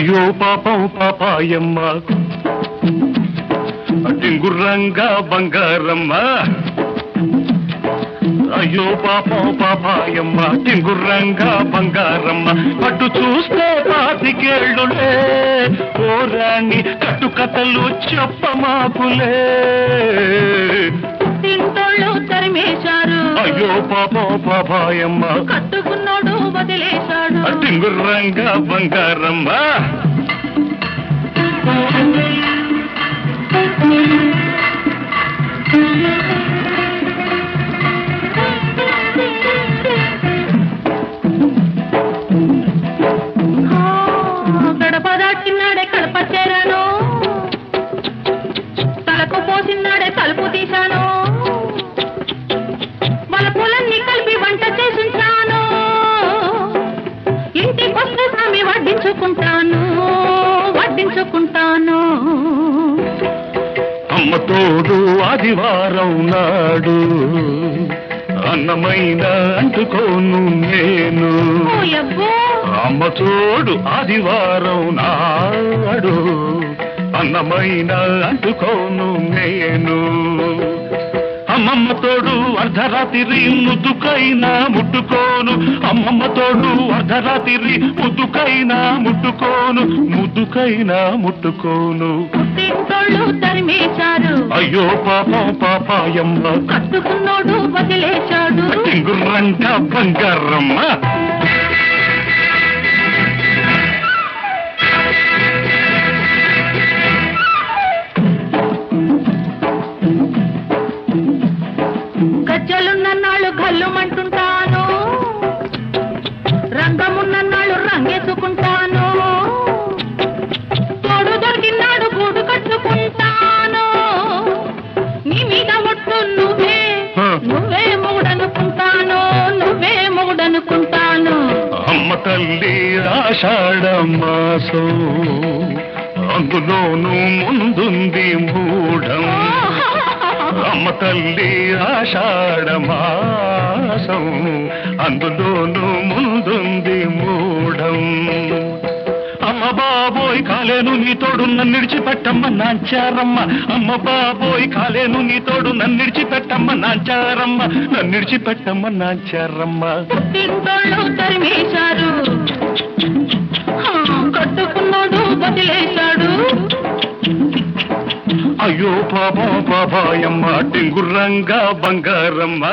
అయ్యో పాపం పాపాయమ్మ. డింగుర్రంగా బంగారమ్మ. అయ్యో పాపం పాపాయమ్మ టింగుర్రంగా బంగారమ్మ. అటు చూస్తే పాతికేళ్ళులే ఓరాణి కట్టుకథలు చెప్పమాకులే. తింటోళ్ళు తరిమేశారు అయ్యో పాపం పాపాయమ్మ కట్టుకున్నాడు వదిలేశాడు. టింగుర్రంగా బంగారమ్మ. ఆ, గడప దాటినాడే కడప చేరాను. తలకు పోసినాడే తలుపు తీశాను. అమ్మ తోడు ఆదివారం నాడు అన్నమైన అంటుకోను నేను. ఓ యబ్బో! అమ్మ తోడు ఆదివారం నాడు అన్నమైన అంటుకోను నేను. అర్ధరాత్రి ముద్దుకైనా ముట్టుకోను. అమ్మమ్మ తోడు అర్ధరాత్రి ముద్దుకైనా ముట్టుకోను. ముద్దుకైనా ముట్టుకోను. అయ్యో పాపం పాపాయమ్మ. కట్టుకున్నోడు వదిలేశాడు. టింగుర్రంట బంగారమ్మ. అనుకుంటాను. అమ్మ తల్లి ఆషాఢ మాసం అందులోనూ ముందుంది మూఢం. అమ్మ తల్లి ఆషాఢ మాసం అందులోనూ ముందుంది మూఢం. అమ్మ బాబోయ్ కాలేను నీ తోడు నన్ను విడిచిపెట్టమ్మ నాంచారమ్మ. అమ్మ బాబోయ్ కాలేను నీ తోడు నన్ను విడిచిపెట్టమ్మ నాంచారమ్మ. నన్ను విడిచిపెట్టమ్మ నాంచారమ్మ. తరిమేశారు కట్టుకున్నాడు వదిలేశాడు అయ్యో పాపం పాపాయమ్మ టింగుర్రంగా బంగారమ్మ.